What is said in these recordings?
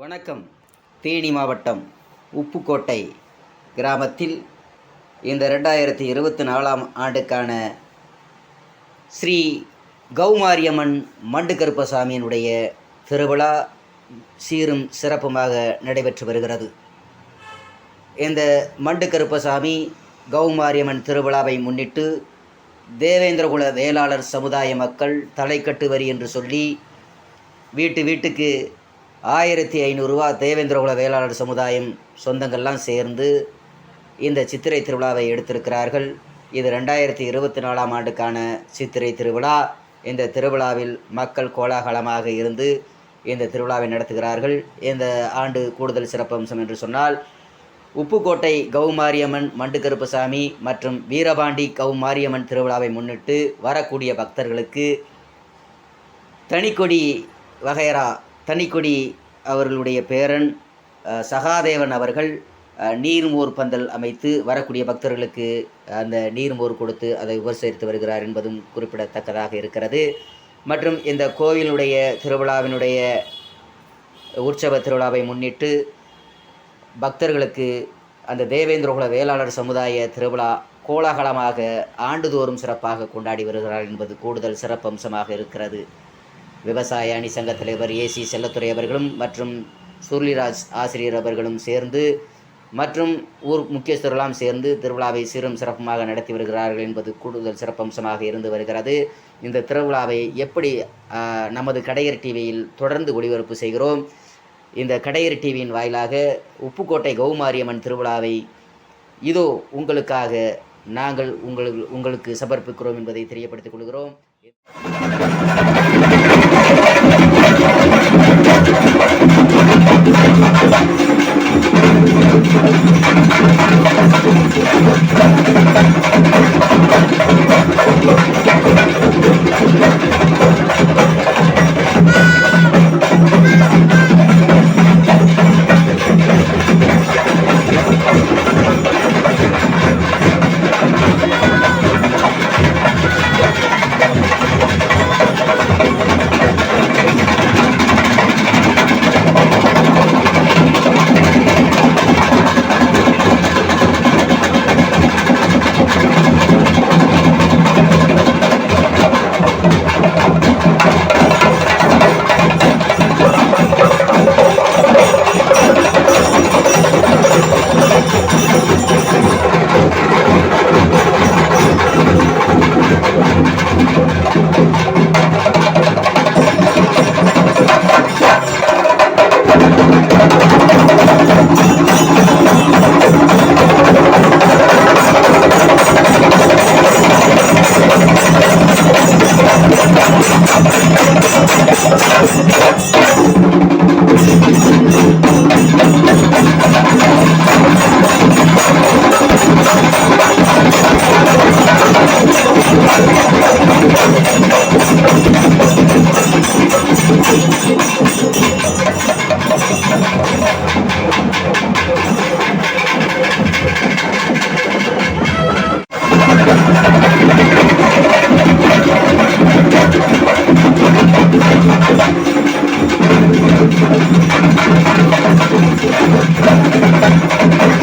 வணக்கம். தேனி மாவட்டம் உப்புக்கோட்டை கிராமத்தில் இந்த ரெண்டாயிரத்தி இருபத்தி நாலாம் ஆண்டுக்கான ஸ்ரீ கௌமாரியம்மன் மண்டு கருப்பசாமியினுடைய திருவிழா சீரும் சிறப்புமாக நடைபெற்று வருகிறது. இந்த மண்டு கருப்பசாமி கௌமாரியம்மன் திருவிழாவை முன்னிட்டு தேவேந்திரகுல வேளாளர் சமுதாய மக்கள் தலைக்கட்டு வரி என்று சொல்லி வீட்டு வீட்டுக்கு ஆயிரத்தி ஐநூறுரூவா தேவேந்திரகுல வேளாளர் சமுதாயம் சொந்தங்கள்லாம் சேர்ந்து இந்த சித்திரை திருவிழாவை எடுத்திருக்கிறார்கள். இது ரெண்டாயிரத்தி இருபத்தி நாலாம் ஆண்டுக்கான சித்திரை திருவிழா. இந்த திருவிழாவில் மக்கள் கோலாகலமாக இருந்து இந்த திருவிழாவை நடத்துகிறார்கள். இந்த ஆண்டு கூடுதல் சிறப்பம்சம் என்று சொன்னால் உப்புக்கோட்டை கௌமாரியம்மன் மண்டுகருப்புசாமி மற்றும் வீரபாண்டி கௌமாரியம்மன் திருவிழாவை முன்னிட்டு வரக்கூடிய பக்தர்களுக்கு தனிக்கொடி வகைரா தனிக்கொடி அவர்களுடைய பேரன் சகாதேவன் அவர்கள் நீர்மோர் பந்தல் அமைத்து வரக்கூடிய பக்தர்களுக்கு அந்த நீர்மோர் கொடுத்து அதை உபசரித்து வருகிறார் என்பதும் குறிப்பிடத்தக்கதாக இருக்கிறது. மற்றும் இந்த கோவிலுடைய திருவிழாவினுடைய உற்சவ திருவிழாவை முன்னிட்டு பக்தர்களுக்கு அந்த தேவேந்திரகுல வேளாளர் சமுதாய திருவிழா கோலாகலமாக ஆண்டுதோறும் சிறப்பாக கொண்டாடி வருகிறார் என்பது கூடுதல் சிறப்பம்சமாக இருக்கிறது. விவசாய அணி சங்க தலைவர் ஏசி செல்லத்துறை அவர்களும் மற்றும் சுருளிராஜ் ஆசிரியர் அவர்களும் சேர்ந்து மற்றும் ஊர் முக்கியஸ்தரெல்லாம் சேர்ந்து திருவிழாவை சீரும் சிறப்புமாக நடத்தி வருகிறார்கள் என்பது கூடுதல் சிறப்பம்சமாக இருந்து வருகிறது. இந்த திருவிழாவை எப்படி நமது கடையர் டிவியில் தொடர்ந்து ஒளிபரப்பு செய்கிறோம்? இந்த கடையர் டிவியின் வாயிலாக உப்புக்கோட்டை கௌமாரியம்மன் திருவிழாவை இதோ உங்களுக்காக நாங்கள் உங்களுக்கு உங்களுக்கு சமர்ப்பிக்கிறோம் என்பதை தெரியப்படுத்திக் கொள்கிறோம். フフフフ。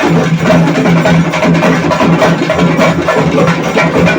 Thank you.